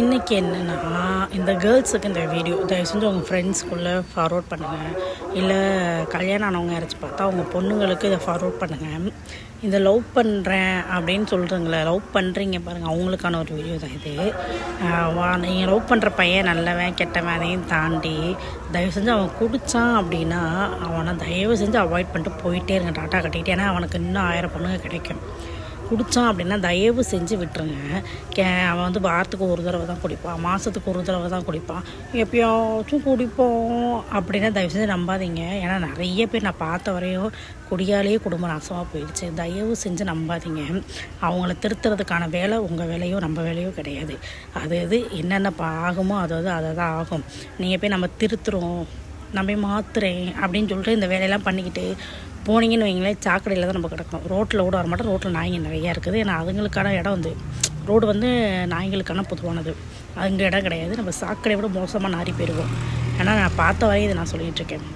இன்றைக்கி என்னென்னா இந்த கேர்ள்ஸுக்கு இந்த வீடியோ தயவு செஞ்சு உங்கள் ஃப்ரெண்ட்ஸ்குள்ளே ஃபார்வர்ட் பண்ணுங்கள் இல்லை கல்யாணம் ஆனவங்க யாராச்சும் பார்த்தா உங்கள் பொண்ணுங்களுக்கு இதை ஃபார்வர்ட் பண்ணுங்கள் இந்த லவ் பண்ணுறேன் அப்படின்னு சொல்கிறீங்களே லவ் பண்ணுறீங்க பாருங்கள் அவங்களுக்கான ஒரு வீடியோ தான் இது. வா நீங்கள் லவ் பண்ணுற பையன் நல்லவன் கெட்டவன் அதையும் தாண்டி தயவு செஞ்சு அவன் குடித்தான் அப்படின்னா அவனை தயவு செஞ்சு அவாய்ட் பண்ணிட்டு போயிட்டே இருங்க டாட்டா கட்டிக்கிட்டு ஏன்னா அவனுக்கு இன்னும் ஆயிரம் பொண்ணுங்க கிடைக்கும். குடித்தான் அப்படின்னா தயவு செஞ்சு விட்டுருங்க. கே அவன் வந்து வாரத்துக்கு ஒரு தடவை தான் குடிப்பான். மாதத்துக்கு ஒரு தடவை தான் குடிப்பான். எப்பயாச்சும் குடிப்போம் அப்படின்னா தயவு செஞ்சு நம்பாதீங்க. ஏன்னா நிறைய பேர் நான் பார்த்த வரையும் குடியாலேயே குடும்பம் நாசமாக போயிடுச்சு. தயவு செஞ்சு நம்பாதீங்க. அவங்கள திருத்துறதுக்கான வேலை உங்கள் வேலையோ நம்ம வேலையோ கிடையாது. அது இது என்னென்ன பா- ஆகுமோ அது அது அதை தான் ஆகும். நீங்கள் போய் நம்ம திருத்துறோம் நம்ம மாத்துறேன் அப்படின்னு சொல்லிட்டு இந்த வேலையெல்லாம் பண்ணிக்கிட்டு போனீங்கன்னு வைங்களேன் சாக்கடையில் தான் நம்ம கிடக்கும் ரோட்டில் கூட வர மாட்டோம். ரோட்டில் நாய்ங்க நிறையா இருக்குது. ஏன்னா அதுங்களுக்கான இடம் வந்து ரோடு வந்து நாய்களுக்கான பொதுவானது. அங்கே இடம் கிடையாது. நம்ம சாக்கடையை விட மோசமாக நாரி போயிடுவோம் ஏன்னா நான் பார்த்த வரையும் இதை நான் சொல்லிகிட்ருக்கேன்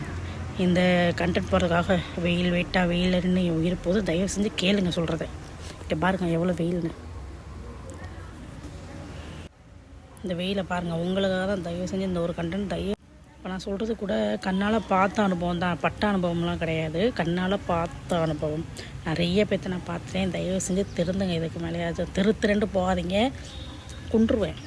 இந்த கண்டென்ட் போகிறதுக்காக வெயில் வெயிட்டாக வெயில் நின்று உயிர் போது தயவு செஞ்சு கேளுங்க சொல்கிறத இங்கே பாருங்கள் எவ்வளோ வெயில்னு. இந்த வெயிலை பாருங்கள் உங்களுக்காக தான் தயவு செஞ்சு இந்த ஒரு கண்டென்ட் தயவு இப்போ நான் சொல்கிறது கூட கண்ணால் பார்த்த அனுபவம் தான். பட்ட அனுபவம்லாம் கிடையாது. கண்ணால் பார்த்த அனுபவம். நிறைய பேர்த்த நான் பார்த்துட்டேன். தயவு செஞ்சு திருந்துங்க. இதுக்கு மேலேயாச்சும் திருத்திரண்டு போகாதீங்க. குன்றுவேன்.